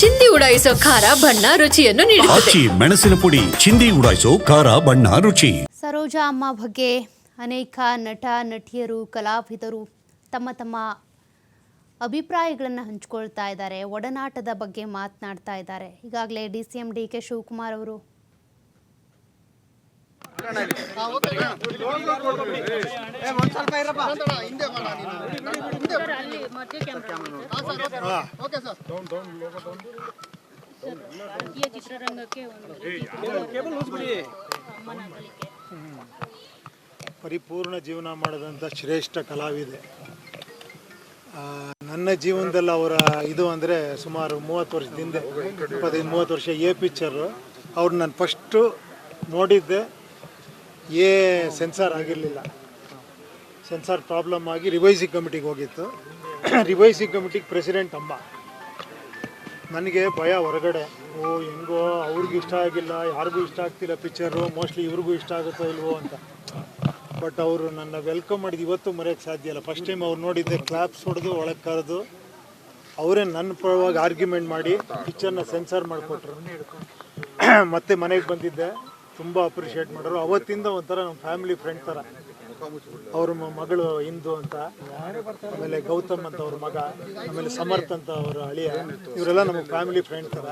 ಚಿಂದಿ ಉಡಾಯಿಸೋ ಖಾರ ಬಣ್ಣ ರುಚಿಯನ್ನು ನೀಡುತ್ತದೆ. ಆಚಿ ಮೆಣಸಿನ ಪುಡಿ ಚಿಂದಿ ಉಡಾಯಿಸೋ ಖಾರ ಬಣ್ಣ ರುಚಿ. ಸರೋಜಾ ಅಮ್ಮ ಬಗ್ಗೆ ಅನೇಕ ನಟ ನಟಿಯರು ಕಲಾವಿದರು ತಮ್ಮ ತಮ್ಮ ಅಭಿಪ್ರಾಯಗಳನ್ನು ಹಂಚ್ಕೊಳ್ತಾ ಇದ್ದಾರೆ ಒಡನಾಟದ ಬಗ್ಗೆ ಮಾತನಾಡ್ತಾ ಇದ್ದಾರೆ. ಈಗಾಗಲೇ D C M D K Shivakumar ಅವರು ಪರಿಪೂರ್ಣ ಜೀವನ ಮಾಡಿದಂಥ ಶ್ರೇಷ್ಠ ಕಲಾವಿದೆ. ನನ್ನ ಜೀವನದಲ್ಲಿ ಅವರ ಇದು ಅಂದರೆ ಸುಮಾರು ಮೂವತ್ತು ವರ್ಷದಿಂದ, ಇಪ್ಪತ್ತೈದು, ಮೂವತ್ತು ವರ್ಷ ಎ ಪಿಕ್ಚರು. ಅವ್ರು ನಾನು ಫಸ್ಟು ನೋಡಿದ್ದೆ. ಎ ಸೆನ್ಸಾರ್ ಆಗಿರಲಿಲ್ಲ. ಸೆನ್ಸಾರ್ ಪ್ರಾಬ್ಲಮ್ ಆಗಿ ರಿವೈಸಿಂಗ್ ಕಮಿಟಿಗೆ ಹೋಗಿತ್ತು. ರಿವೈಸಿಂಗ್ ಕಮಿಟಿಗೆ ಪ್ರೆಸಿಡೆಂಟ್ ಅಮ್ಮ ನನಗೆ ಭಯ ಹೊರಗಡೆ. ಓ, ಹೆಂಗೋ ಅವ್ರಿಗೂ ಇಷ್ಟ ಆಗಿಲ್ಲ, ಯಾರಿಗೂ ಇಷ್ಟ ಆಗ್ತಿಲ್ಲ ಪಿಕ್ಚರು ಮೋಸ್ಟ್ಲಿ ಇವ್ರಿಗೂ ಇಷ್ಟ ಆಗುತ್ತೋ ಇಲ್ವೋ ಅಂತ. ಬಟ್ ಅವರು ನನ್ನ ವೆಲ್ಕಮ್ ಮಾಡಿದ ಇವತ್ತು ಮರೆಯೋಕ್ಕೆ ಸಾಧ್ಯ ಇಲ್ಲ. ಫಸ್ಟ್ ಟೈಮ್ ಅವ್ರು ನೋಡಿದ್ದೆ ಕ್ಲಾಪ್ಸ್ ಹೊಡೆದು, ಒಳಗೆ ಕರೆದು. ಅವರೇ ನನ್ನ ಪರವಾಗಿ ಆರ್ಗ್ಯುಮೆಂಟ್ ಮಾಡಿ ಪಿಕ್ಚರ್ನ ಸೆನ್ಸಾರ್ ಮಾಡಿಕೊಟ್ರು. ಮತ್ತೆ ಮನೆಗೆ ಬಂದಿದ್ದೆ. ತುಂಬ ಅಪ್ರಿಷಿಯೇಟ್ ಮಾಡೋರು ಅವತ್ತಿಂದ ಒಂಥರ ನಮ್ಮ ಫ್ಯಾಮಿಲಿ ಫ್ರೆಂಡ್ ಥರ ಅವ್ರ ಮಗಳು ಇಂದು ಅಂತ, ಆಮೇಲೆ ಗೌತಮ್ ಅಂತ ಅವ್ರ ಮಗ, ಆಮೇಲೆ ಸಮರ್ಥ್ ಅಂತ ಅವರ ಅಳಿಯ, ಇವರೆಲ್ಲ ನಮ್ಮ ಫ್ಯಾಮಿಲಿ ಫ್ರೆಂಡ್ ಥರ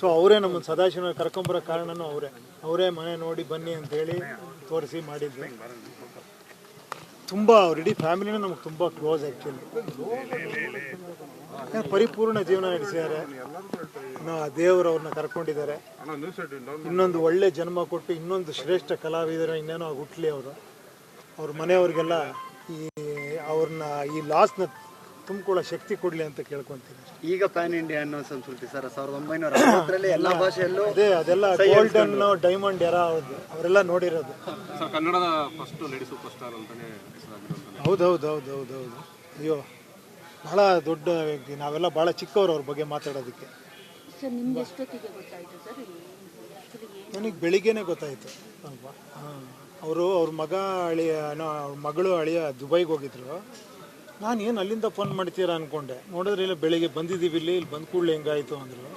ಸೊ ಅವರೇ ನಮ್ಮನ್ನು ಸದಾಶಿವ ಕರ್ಕೊಂಬರೋ ಕಾರಣನೂ ಅವರೇ. ಅವರೇ ಮನೆ ನೋಡಿ ಬನ್ನಿ ಅಂತ ಹೇಳಿ ತೋರಿಸಿ ಮಾಡಿದ್ದು ತುಂಬ, ಅವ್ರ ಇಡೀ ಫ್ಯಾಮಿಲಿನೂ ನಮ್ಗೆ ತುಂಬ ಕ್ಲೋಸ್ ಆ್ಯಕ್ಚುಲಿ ಪರಿಪೂರ್ಣ ಜೀವನ ನಡೆಸಿದ್ದಾರೆ. ದೇವರು ಅವ್ರನ್ನ ಕರ್ಕೊಂಡಿದ್ದಾರೆ. ಇನ್ನೊಂದು ಒಳ್ಳೆ ಜನ್ಮ ಕೊಟ್ಟು ಇನ್ನೊಂದು ಶ್ರೇಷ್ಠ ಕಲಾವಿದರ ಇನ್ನೇನೋ ಹುಟ್ಲಿ ಅವರು. ಅವ್ರ ಮನೆಯವ್ರಿಗೆಲ್ಲ ಈ ಅವ್ರನ್ನ ಈ ಲಾಸ್ನ ತುಂಬಿಕೊಳ್ಳೋ ಶಕ್ತಿ ಕೊಡಲಿ ಅಂತ ಕೇಳ್ಕೊಂತೀನಿ ಈಗ ಪ್ಯಾನ್ ಇಂಡಿಯಾ ಅನ್ನೋ ಸಂಸ್ಕೃತಿ ಸರ್ ಸಾವಿರದ ಒಂಬೈನೂರ ಅರವತ್ತರಲ್ಲಿ ಎಲ್ಲ ಭಾಷೆಯಲ್ಲೂ ಅದೇ ಅದೆಲ್ಲ ಗೋಲ್ಡನ್ ಡೈಮಂಡ್ ಎರ ಅವ್ರದ್ದು ಅವರೆಲ್ಲ ನೋಡಿರೋದು. ಸರ್ ಕನ್ನಡದ ಫಸ್ಟ್ ಲೇಡಿ ಸೂಪರ್ ಸ್ಟಾರ್ ಅಂತಾನೆ ಹೌದು ಹೌದು ಹೌದು ಹೌದು ಹೌದು. ಅಯ್ಯೋ ಬಹಳ ದೊಡ್ಡ ವ್ಯಕ್ತಿ. ನಾವೆಲ್ಲ ಭಾಳ ಚಿಕ್ಕವರು ಅವ್ರ ಬಗ್ಗೆ ಮಾತಾಡೋದಕ್ಕೆ. ಸರ್ ನಿಮ್ಗೆ ಎಷ್ಟೊತ್ತಿಗೆ ಗೊತ್ತಾಯ್ತು ಸರ್? ಆ್ಯಕ್ಚುಲಿ ನನಗೆ ಬೆಳಿಗ್ಗೆನೇ ಗೊತ್ತಾಯಿತು. ಸ್ವಲ್ಪ ಹಾಂ. ಅವರು ಅವ್ರ ಮಗ ಅಳಿಯ ಅವ್ರ ಮಗಳು ಅಳಿಯ ದುಬೈಗೆ ಹೋಗಿದ್ರು. ನಾನು ಏನು ಅಲ್ಲಿಂದ ಫೋನ್ ಮಾಡ್ತೀರಾ ಅಂದ್ಕೊಂಡೆ ನೋಡಿದ್ರೆ ಇಲ್ಲ ಬೆಳಿಗ್ಗೆ ಬಂದಿದ್ದೀವಿ ಇಲ್ಲಿ ಇಲ್ಲಿ ಬಂದ ಕೂಡಲೇ ಹೆಂಗಾಯಿತು ಅಂದರು.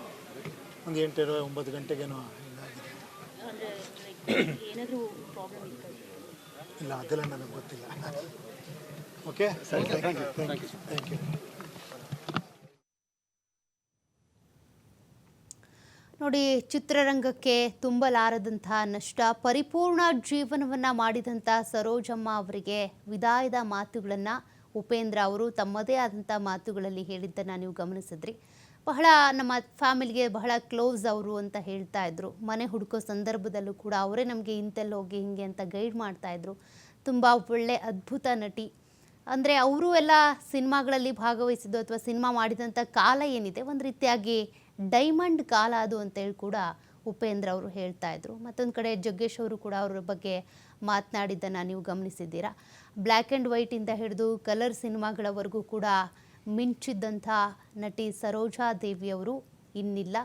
ಒಂದು ಎಂಟು ಒಂಬತ್ತು ಗಂಟೆಗೇನೋ ಇಲ್ಲ ಅದೆಲ್ಲ ನನಗೆ ಗೊತ್ತಿಲ್ಲ. ಓಕೆ ಸರಿ thank you thank you thank you ನೋಡಿ ಚಿತ್ರರಂಗಕ್ಕೆ ತುಂಬಲಾರದಂತಹ ನಷ್ಟ ಪರಿಪೂರ್ಣ ಜೀವನವನ್ನು ಮಾಡಿದಂಥ ಸರೋಜಮ್ಮ ಅವರಿಗೆ ವಿದಾಯದ ಮಾತುಗಳನ್ನು ಉಪೇಂದ್ರ ಅವರು ತಮ್ಮದೇ ಆದಂಥ ಮಾತುಗಳಲ್ಲಿ ಹೇಳಿದ್ದನ್ನು ನೀವು ಗಮನಿಸಿದ್ರಿ. ಬಹಳ ನಮ್ಮ ಫ್ಯಾಮಿಲಿಗೆ ಬಹಳ ಕ್ಲೋಸ್ ಅವರು ಅಂತ ಹೇಳ್ತಾ ಇದ್ರು. ಮನೆ ಹುಡುಕೋ ಸಂದರ್ಭದಲ್ಲೂ ಕೂಡ ಅವರೇ ನಮಗೆ ಇಂತೆಲ್ಲ ಹೋಗಿ ಹಿಂಗೆ ಅಂತ ಗೈಡ್ ಮಾಡ್ತಾ ಇದ್ರು. ತುಂಬ ಒಳ್ಳೆ ಅದ್ಭುತ ನಟಿ. ಅಂದರೆ ಅವರು ಎಲ್ಲ ಸಿನಿಮಾಗಳಲ್ಲಿ ಭಾಗವಹಿಸಿದ್ದು ಅಥವಾ ಸಿನಿಮಾ ಮಾಡಿದಂಥ ಕಾಲ ಏನಿದೆ? ಒಂದು ರೀತಿಯಾಗಿ ಡೈಮಂಡ್ ಕಾಲ ಅದು ಅಂತೇಳಿ ಕೂಡ ಉಪೇಂದ್ರ ಅವರು ಹೇಳ್ತಾ ಇದ್ರು. ಮತ್ತೊಂದು ಕಡೆ ಜಗ್ಗೇಶ್ ಅವರು ಕೂಡ ಅವರ ಬಗ್ಗೆ ಮಾತನಾಡಿದ್ದನ್ನು ನೀವು ಗಮನಿಸಿದ್ದೀರಾ? ಬ್ಲ್ಯಾಕ್ ಆ್ಯಂಡ್ ವೈಟಿಂದ ಹಿಡಿದು ಕಲರ್ ಸಿನಿಮಾಗಳವರೆಗೂ ಕೂಡ ಮಿಂಚಿದ್ದಂಥ ನಟಿ ಸರೋಜಾ ದೇವಿಯವರು ಇನ್ನಿಲ್ಲ.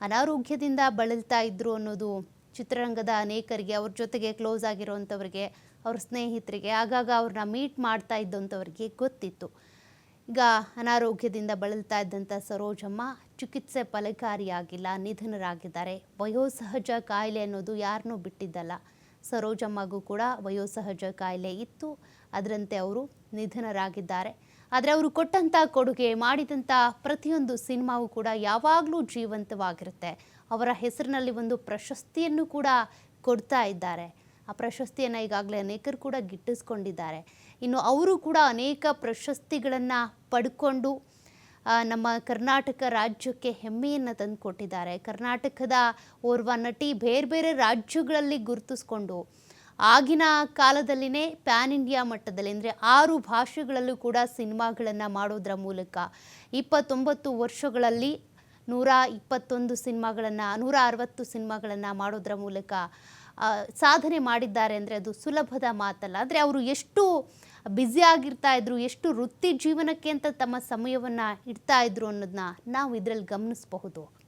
ಅನಾರೋಗ್ಯದಿಂದ ಬಳಲ್ತಾ ಇದ್ರು ಅನ್ನೋದು ಚಿತ್ರರಂಗದ ಅನೇಕರಿಗೆ, ಅವ್ರ ಜೊತೆಗೆ ಕ್ಲೋಸ್ ಆಗಿರೋವಂಥವ್ರಿಗೆ, ಅವ್ರ ಸ್ನೇಹಿತರಿಗೆ, ಆಗಾಗ ಅವ್ರನ್ನ ಮೀಟ್ ಮಾಡ್ತಾ ಇದ್ದಂಥವ್ರಿಗೆ ಗೊತ್ತಿತ್ತು. ಈಗ ಅನಾರೋಗ್ಯದಿಂದ ಬಳಲ್ತಾ ಇದ್ದಂಥ ಸರೋಜಮ್ಮ ಚಿಕಿತ್ಸೆ ಫಲಕಾರಿಯಾಗಿಲ್ಲ, ನಿಧನರಾಗಿದ್ದಾರೆ. ವಯೋಸಹಜ ಕಾಯಿಲೆ ಅನ್ನೋದು ಯಾರನ್ನೂ ಬಿಟ್ಟಿದ್ದಲ್ಲ. ಸರೋಜಮ್ಮಗೂ ಕೂಡ ವಯೋಸಹಜ ಕಾಯಿಲೆ ಇತ್ತು. ಅದರಂತೆ ಅವರು ನಿಧನರಾಗಿದ್ದಾರೆ. ಆದರೆ ಅವರು ಕೊಟ್ಟಂಥ ಕೊಡುಗೆ, ಮಾಡಿದಂಥ ಪ್ರತಿಯೊಂದು ಸಿನಿಮಾವು ಕೂಡ ಯಾವಾಗಲೂ ಜೀವಂತವಾಗಿರುತ್ತೆ. ಅವರ ಹೆಸರಿನಲ್ಲಿ ಒಂದು ಪ್ರಶಸ್ತಿಯನ್ನು ಕೂಡ ಕೊಡ್ತಾ ಇದ್ದಾರೆ. ಆ ಪ್ರಶಸ್ತಿಯನ್ನು ಈಗಾಗಲೇ ಅನೇಕರು ಕೂಡ ಗಿಟ್ಟಿಸ್ಕೊಂಡಿದ್ದಾರೆ. ಇನ್ನು ಅವರು ಕೂಡ ಅನೇಕ ಪ್ರಶಸ್ತಿಗಳನ್ನು ಪಡ್ಕೊಂಡು ನಮ್ಮ ಕರ್ನಾಟಕ ರಾಜ್ಯಕ್ಕೆ ಹೆಮ್ಮೆಯನ್ನು ತಂದುಕೊಟ್ಟಿದ್ದಾರೆ. ಕರ್ನಾಟಕದ ಓರ್ವ ನಟಿ ಬೇರೆ ಬೇರೆ ರಾಜ್ಯಗಳಲ್ಲಿ ಗುರುತಿಸ್ಕೊಂಡು, ಆಗಿನ ಕಾಲದಲ್ಲಿನೇ ಪ್ಯಾನ್ ಇಂಡಿಯಾ ಮಟ್ಟದಲ್ಲಿ, ಅಂದರೆ ಆರು ಭಾಷೆಗಳಲ್ಲೂ ಕೂಡ ಸಿನಿಮಾಗಳನ್ನು ಮಾಡೋದ್ರ ಮೂಲಕ ಇಪ್ಪತ್ತೊಂಬತ್ತು ವರ್ಷಗಳಲ್ಲಿ ನೂರ ಇಪ್ಪತ್ತೊಂದು ಸಿನಿಮಾಗಳನ್ನು, ನೂರ ಅರವತ್ತು ಸಿನಿಮಾಗಳನ್ನು ಮಾಡೋದ್ರ ಮೂಲಕ ಸಾಧನೆ ಮಾಡಿದ್ದಾರೆ. ಅಂದರೆ ಅದು ಸುಲಭದ ಮಾತಲ್ಲ. ಆದರೆ ಅವರು ಎಷ್ಟು ಬ್ಯುಸಿ ಆಗಿರ್ತಾ ಇದ್ರು, ಎಷ್ಟು ವೃತ್ತಿ ಜೀವನಕ್ಕೆ ಅಂತ ತಮ್ಮ ಸಮಯವನ್ನು ಇಡ್ತಾ ಇದ್ರು ಅನ್ನೋದನ್ನ ನಾವು ಇದರಲ್ಲಿ ಗಮನಿಸಬಹುದು.